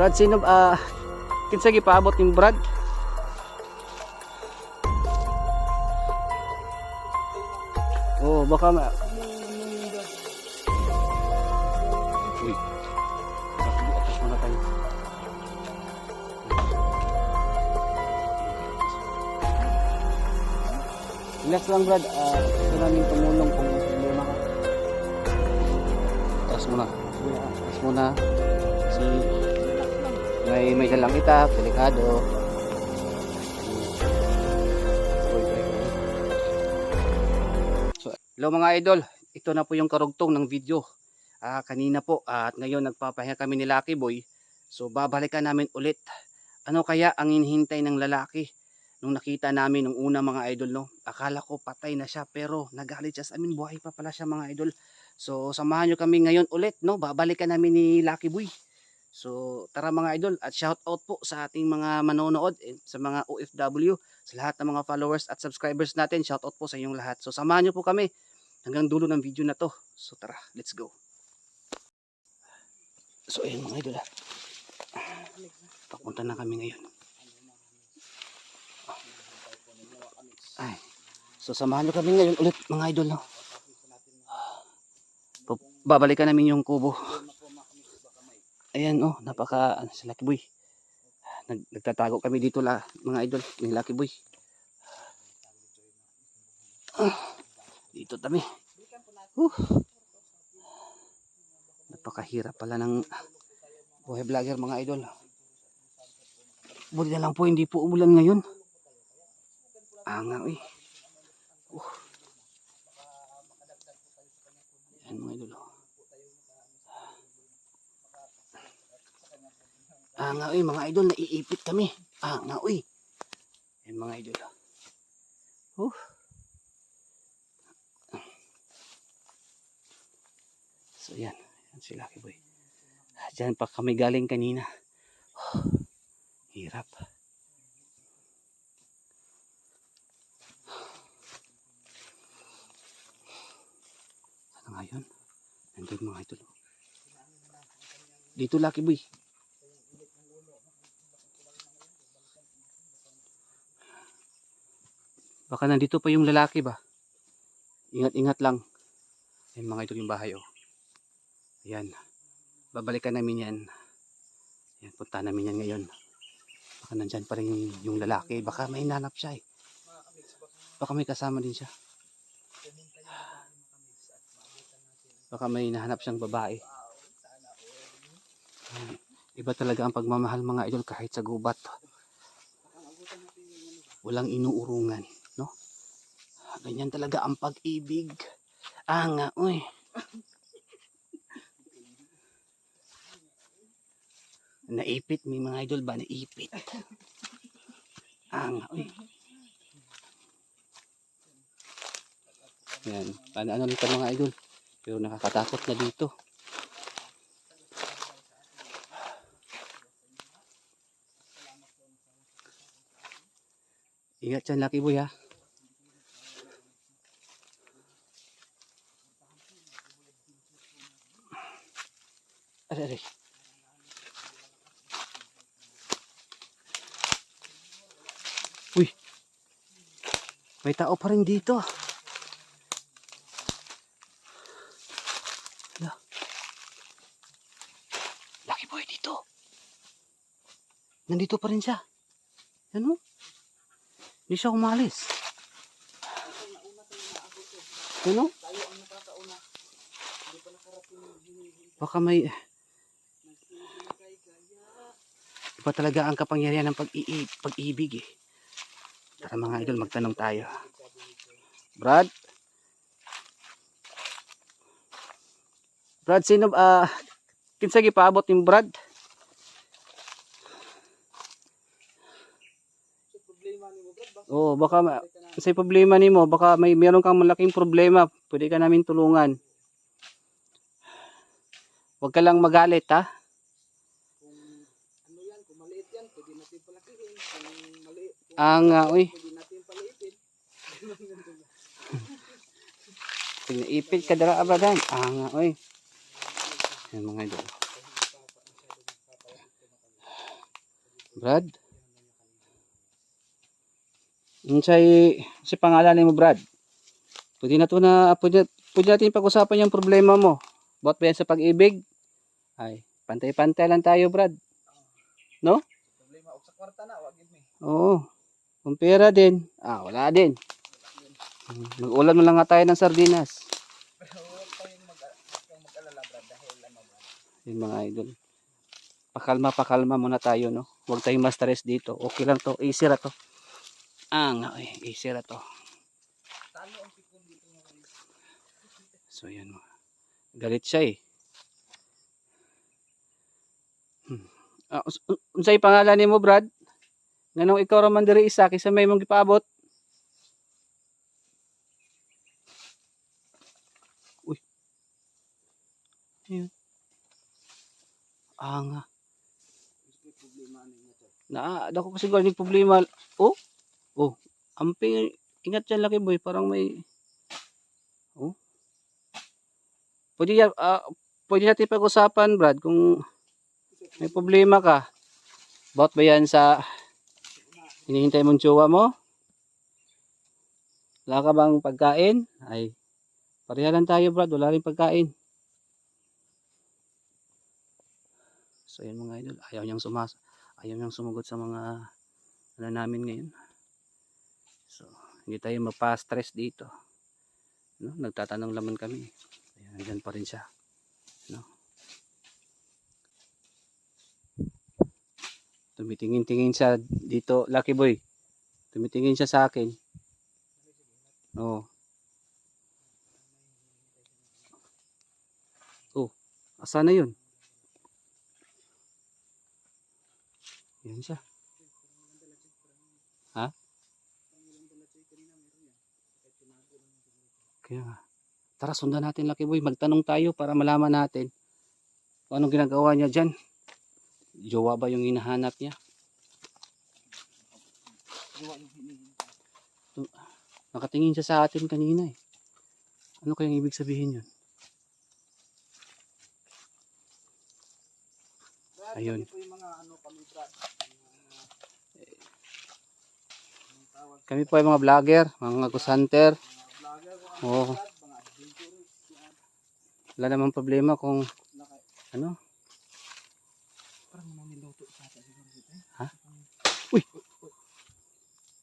Brad, sino, ah, kinsa gipaabot ni Brad? Oh, baka ma... Uy. Atas muna tayo. Relax lang Brad, ah, gusto namin tumulong kung problema ka. Atas muna. Atas muna. Si may may dalang itak, delikado. So, hello mga idol, ito na po yung karugtong ng video. Ah, kanina po at ngayon nagpapahinga kami ni Lucky Boy. So babalikan namin ulit. Ano kaya ang hinihintay ng lalaki? Nung nakita namin nung una mga idol no, akala ko patay na siya pero nagalit siya sa amin, buhay pa pala siya mga idol. So samahan nyo kami ngayon ulit no, babalikan namin ni Lucky Boy. So tara mga idol at shout out po sa ating mga manonood, eh, sa mga OFW, sa lahat ng mga followers at subscribers natin. Shout out po sa inyong lahat. So samahan nyo po kami hanggang dulo ng video na to. So tara, let's go. So ayun mga idol ah. Papunta na kami ngayon. Ay. So samahan nyo kami ngayon ulit mga idol no. Babalikan namin yung kubo. Ayan oh, napaka ano, si Lucky Boy. Nag, nagtatago kami dito la, mga idol ni Lucky Boy. Ah, dito kami. Uh. Napakahirap pala ng buhay vlogger mga idol. Buti na lang po hindi po umulan ngayon. Anga eh. Uh. Yan mga idol. Oh. Anga eh mga idol, naiipit kami. Anga eh. Yan mga idol. Uh. So yan, yan si Lucky Boy. Ah, Diyan pa kami galing kanina. Hirap. Ano nga yun? Nandun mga idol. Dito Lucky Boy. Baka nandito pa yung lalaki ba? Ingat-ingat lang. Ayan mga idol yung bahay oh. Ayan. Babalikan namin yan. Ayan, punta namin yan ngayon. Baka nandyan pa rin yung, yung lalaki. Baka may nanap siya eh. Baka may kasama din siya. Baka may nahanap siyang babae. Iba talaga ang pagmamahal mga idol kahit sa gubat. Walang inuurungan. Ganyan talaga ang pag-ibig. Ah nga, uy. Naipit, may mga idol ba? Naipit. Ah nga, uy. Yan. Paano ano nito mga idol? Pero nakakatakot na dito. Ingat dyan, Lucky Boy ha. Aray, aray. Uy. May tao pa rin dito. Lucky boy dito. Nandito pa rin siya. Ano? Hindi siya umalis. Ano? Baka may... Iba talaga ang kapangyarihan ng pag-i- pag-ibig eh. Tara mga idol, magtanong tayo. Brad? Brad, sino, ah, kinsa gipaabot ni Brad? Oo, baka sa problema nimo, baka may meron kang malaking problema, pwede ka namin tulungan. Huwag ka lang magalit, ha? Ano yan, kung maliit yan, pwede natin palakihin. Kung maliit, kung Ang, ah, uy, natin paliitin. pinaipit ka dara abadan. Ang, ah, uy. Yan mga idol. Brad? Unsay si pangalan mo Brad? Pwede na to na pwede, pwede natin pag-usapan yung problema mo. Bot ba yan sa pag-ibig? Ay, pantay-pantay lang tayo, Brad. Problema og sa kwarta na, wag gid mi. Oo. Kung pera din, ah, wala din. Mag-ulam na lang nga tayo ng sardinas. Yun mga idol. Pakalma, pakalma muna tayo, no? Huwag tayong ma-stress dito. Okay lang to. Easy ra to. Ah, nga eh. Easy ra to. So, yan. Galit siya eh. Hmm. Ah, unsay pangalan ni mo, Brad? Nganong ikaw raman diri isa kaysa may mong gipaabot? Uy. Ayun. Ah ninyo to. Na, dako kasi ni problema. Oh. Oh. Amping ingat dyan laki boy, parang may Oh. Pwede ya ah, pwede natin pag-usapan, Brad, kung may problema ka. About ba yan sa hinihintay mong jowa mo? Wala ka bang pagkain? Ay, pareha lang tayo, Brad. Wala rin pagkain. So, yun mga idol. Ayaw niyang sumas ayaw niyang sumugot sa mga ano namin ngayon. So, hindi tayo mapa-stress dito. No? Nagtatanong laman kami. Ayan, nandyan pa rin siya. Tumitingin-tingin siya dito, Lucky Boy. Tumitingin siya sa akin. Oo. Oh, asa na yun? Yan siya. Ha? Kaya nga. Tara, sundan natin Lucky Boy. Magtanong tayo para malaman natin kung anong ginagawa niya dyan. Jowa ba yung hinahanap niya? Nakatingin siya sa atin kanina eh. Ano kayang ibig sabihin yun? Ayun. kami po ano kami po ay mga vlogger, mga ghost hunter. Oo. Wala namang problema kung ano. Parang mga niluto sa atin siguro dito eh. Ha? Uy!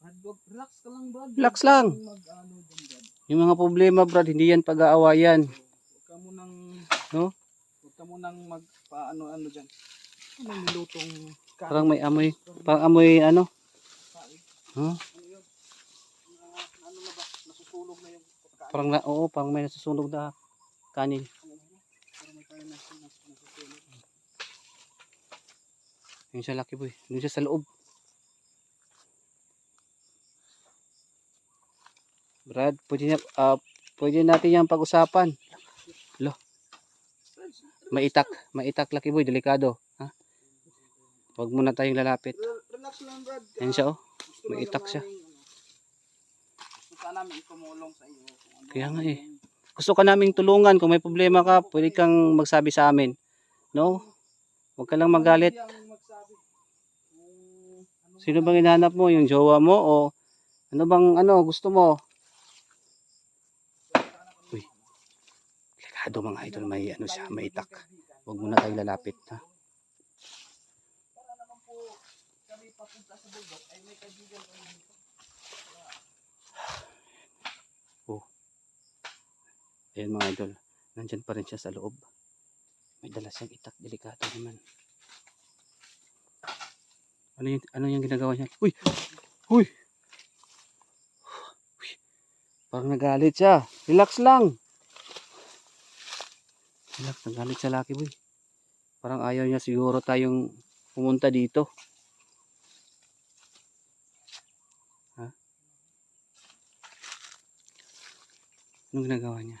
Brad, wag- relax ka lang Brad. Relax lang. Yung mga problema brad, hindi yan pag-aawayan. Huwag ka munang, No? huwag ka munang mag, paano-ano dyan. Ano nilutong kain? Parang may amoy, parang amoy ano. Huh? Ano ano na ba? Na yung pagkain. Parang na, oo, parang may nasusunog na kanin. Ano na? Parang may kain na nas- nasusulog. Yun siya Lucky Boy. Yun siya sa loob. Brad, pwede, na, ah, pwede natin yung pag-usapan. Lo, maitak, maitak Lucky Boy, delikado. Ha? Huwag muna tayong lalapit. Re- Relax lang Brad. Yan siya oh. Gusto may lang itak siya. ano, Gusto ka namin tumulong sa iyo. ano Kaya nga eh. Gusto ka naming tulungan. Kung may problema ka, pwede kang magsabi sa amin. No? Huwag ka lang magalit. Ano Sino bang hinahanap mo? Yung jowa mo? O ano bang ano gusto mo? Delikado mga idol. May ano siya, may itak. Huwag muna tayong lalapit. Ha? Dito. Ayan mga idol. Nandyan pa rin siya sa loob. May dala siyang itak. Delikado naman. Ano yung, ano yung ginagawa niya? Uy! Uy! Uy! Parang nagalit siya. Relax lang. Relax, nagalit siya Lucky Boy. Parang ayaw niya siguro tayong pumunta dito. Ha? Anong ginagawa niya?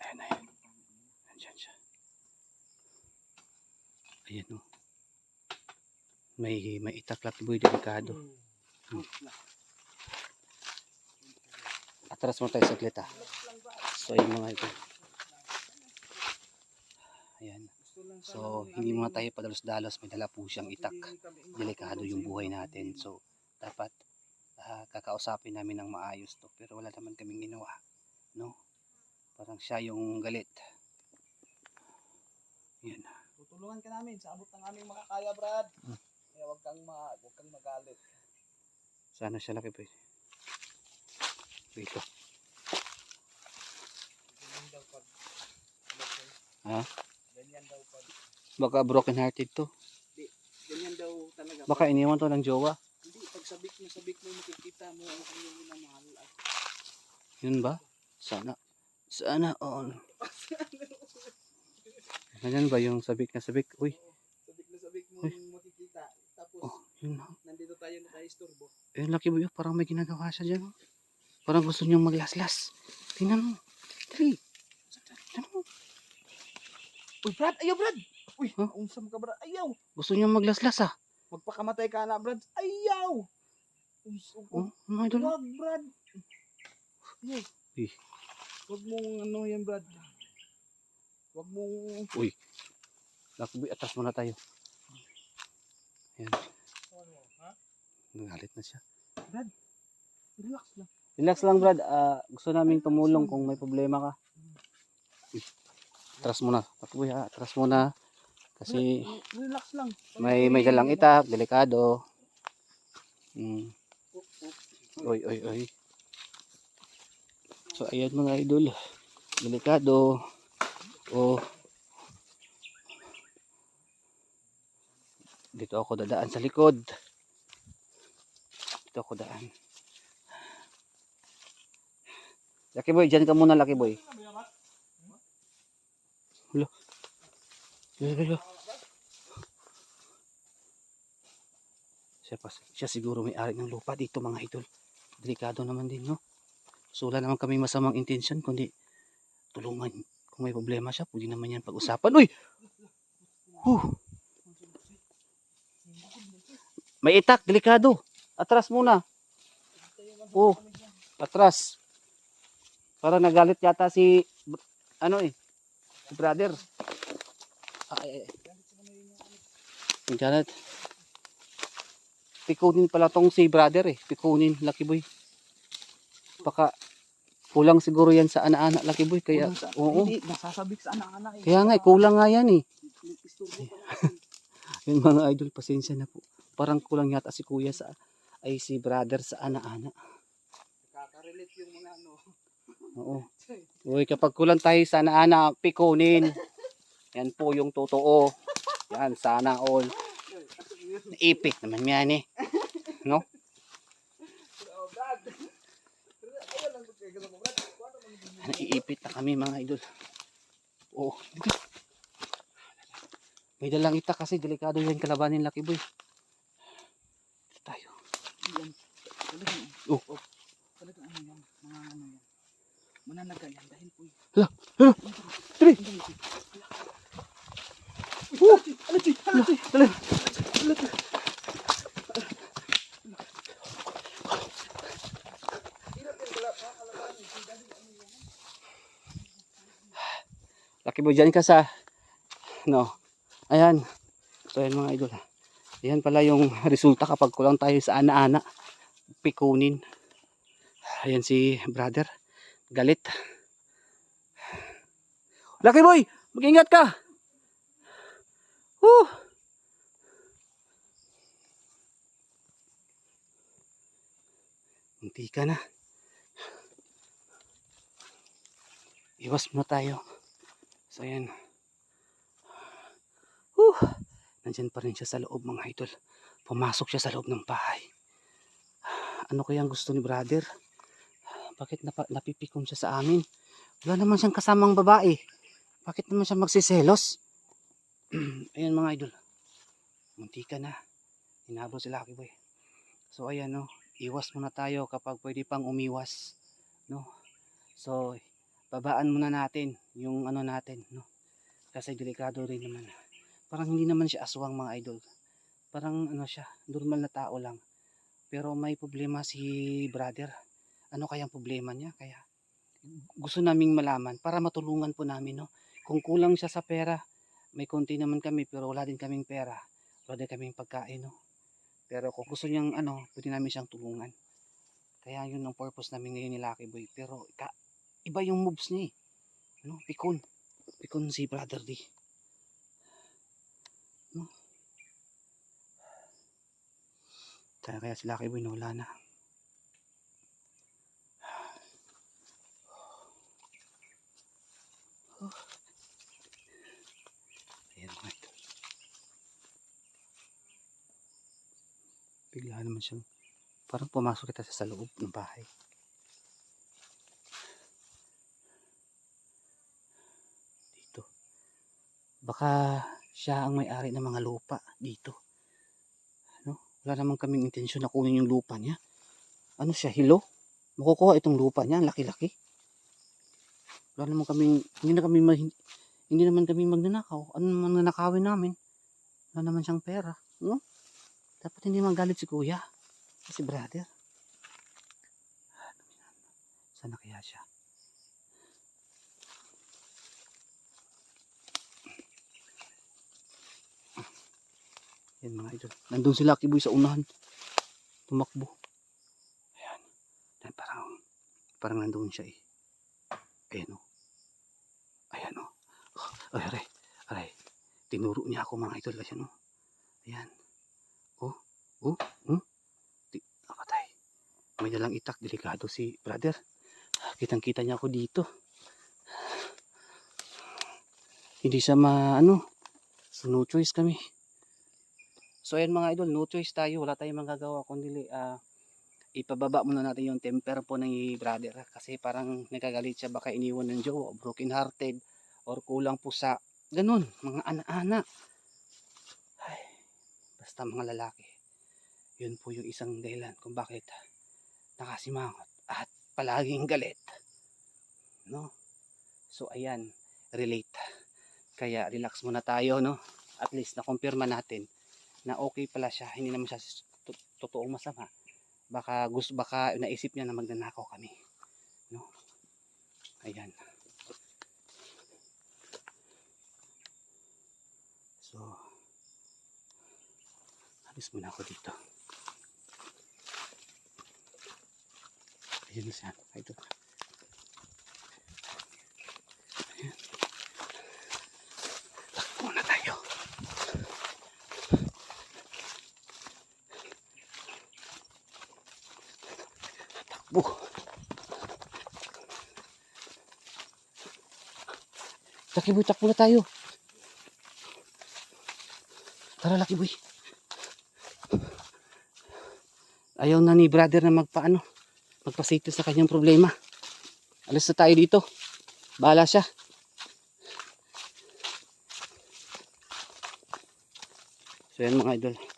Ayan, ayan. Nandyan siya. Ayan o. May, may itak Lucky Boy, delikado. Hmm. Atras mo tayo saglit ah. So yung mga ito. Ayan. So, hindi aming- tayo padalos-dalos. May dala po siyang itak. Delikado yung buhay natin. So, dapat ah, kakausapin namin ng maayos to. Pero wala naman kaming ginawa. No? Parang siya yung galit. Yan. Tutulungan ka namin sa abot ng aming makakaya, Brad. Hmm. Kaya wag kang ma wag kang magalit. Sana siya laki pa. Dito. Ganyan daw pag Ha? Ganyan daw pag Baka broken hearted to. ganyan daw talaga. Baka iniwan to ng jowa. Hindi, pag sabik mo, sabik mo, makikita mo ang kanyang minamahal. At Yun ba? Sana. Sana all. Ganyan ba yung sabik na sabik? Uy. sabik na sabik mo Uy. makikita. Tapos, Oh, yun na. nandito tayo nakaistorbo. Eh, laki boy. Parang may ginagawa siya dyan. oh. Parang gusto niyang maglaslas. Tingnan mo. Dali. Uy, Brad! Ayaw, Brad! Uy, Huh? unsam ka, Brad. Ayaw! Gusto niyang maglaslas ah. Magpakamatay ka na, Brad. Ayaw! Unsam Oh, mga idol. Wag, Brad. Ayaw. Eh. Wag mong ano yan, Brad. Wag mong... Laki boy. Atras muna tayo. Ayan. Ha? Nagalit na siya. Relax lang. Relax lang Brad. Ah, gusto namin tumulong kung may problema ka. Uy. Atras muna. Laki boy ha. Atras muna. Kasi relax lang. may may dalang itak. Delikado. Mm. Oy, oy, oy. So, ayan mga idol. Delikado. Oh. Dito ako dadaan sa likod. Dito ako daan. Lucky boy, dyan ka muna, Lucky boy. Hulo. Siya, pa, siya siguro may ari ng lupa dito mga idol. Delikado naman din, no? So wala naman kami masamang intention, kundi tulungan. Kung may problema siya, pwede naman yan pag-usapan. Uy! Huh! May itak, delikado. Atras muna. Oh, atras. Para nagalit yata si, ano eh, si brother. Ay, ay. Yung Janet. Pikunin pala tong si brother eh. Pikunin, Lucky Boy. Baka kulang siguro yan sa ana-ana, Lucky Boy. Kaya, sa- oo. Hindi, nasasabik sa anak-anak eh. Kaya nga, eh, kulang nga yan eh. Yun mga idol, pasensya na po. Parang kulang yata si kuya sa, ay si brother sa ana-ana. Nakaka-relate yung mga ano. Oo. Uy, kapag kulang tayo sa ana-ana, pikunin. Yan po yung totoo. Yan, sana all. Ipit naman yan eh. No? Oh, Naiipit na kami mga idol. Oo. May dalang itak kasi delikado yan kalabanin Lucky Boy. Dito tayo. Oh. talagang ano yan, mga ano yan. Mananaga yan dahil po. Hala, hala, Dali! Yan, wala pa kalabahan eh. Dahil ano yan. Lucky Boy, dyan ka sa, no, ayan. So, ayan mga idol. Ayan pala yung resulta kapag kulang tayo sa ana-ana. Pikunin. Ayan si brother. Galit. Lucky Boy, mag-ingat ka. Woo! Hindi ka na. Iwas muna tayo. So ayan. Whew. Nandyan pa rin siya sa loob mga idol. Pumasok siya sa loob ng bahay. Ano kaya ang gusto ni brother? Bakit napa, napipikon siya sa amin? Wala naman siyang kasamang babae. Bakit naman siya magsiselos? ayan mga idol. Munti ka na. Hinabol si Lucky Boy. So ayan no. Iwas muna tayo kapag pwede pang umiwas. No? So babaan muna natin yung ano natin, no? Kasi delikado rin naman. Parang hindi naman siya aswang mga idol. Parang ano siya, normal na tao lang. Pero may problema si brother. Ano kayang problema niya? Kaya gusto naming malaman para matulungan po namin, no? Kung kulang siya sa pera, may konti naman kami pero wala din kaming pera. Wala din kaming pagkain, no? Pero kung gusto niyang ano, pwede namin siyang tulungan. Kaya yun ang purpose namin ngayon ni Lucky Boy. Pero ka, iba yung moves niya eh. Ano? Pikon. Pikon si Brother D. No? Kaya, kaya si Lucky Boy nawala na. Ayan Bigla naman siyang parang pumasok kita sa loob ng bahay. Dito. Baka siya ang may-ari ng mga lupa dito. Ano? Wala naman kaming intensyon na kunin yung lupa niya. Ano siya, hilo? Makukuha itong lupa niya, ang laki-laki. Wala naman kaming, hindi na kami, hindi naman kami magnanakaw. Ano naman nanakawin namin? Wala naman siyang pera. No? Dapat hindi magalit si kuya. Si brother. Ano? Sana kaya siya? Yan mga idol. Nandun si Lucky Boy sa unahan. Tumakbo. Ayan. Ayan parang, parang nandun siya eh. Ayan o. Ayan o. Ay, aray. Aray. Tinuro niya ako mga idol. Ayan o. Ayan. Oh. Hmm. Di, napatay. May dalang itak. Delikado si brother. Kitang kita niya ako dito. Hindi siya ma, ano. So, no choice kami. So, ayan mga idol. No choice tayo. Wala tayong magagawa. Kundi, ah, ipababa muna natin yung temper po ng brother kasi parang nagagalit siya baka iniwan ng jowa broken hearted or kulang po sa ganun mga ana-ana ay basta mga lalaki yun po yung isang dahilan kung bakit nakasimangot at palaging galit no? So ayan relate. Kaya relax muna tayo no? At least na kumpirma natin na okay pala siya. Hindi naman siya to- totoong masama. Baka gusto baka naisip niya na magnanakaw kami no? Ayan. So alis muna ako dito ayun na siya ito. Ayan. Takbo na tayo. Takbo. Laki takbo na tayo. Tara, Laki boy. Ayaw na ni brother na magpaano, magpasito sa kanyang problema. Alis na tayo dito. Bahala siya. So yan mga idol.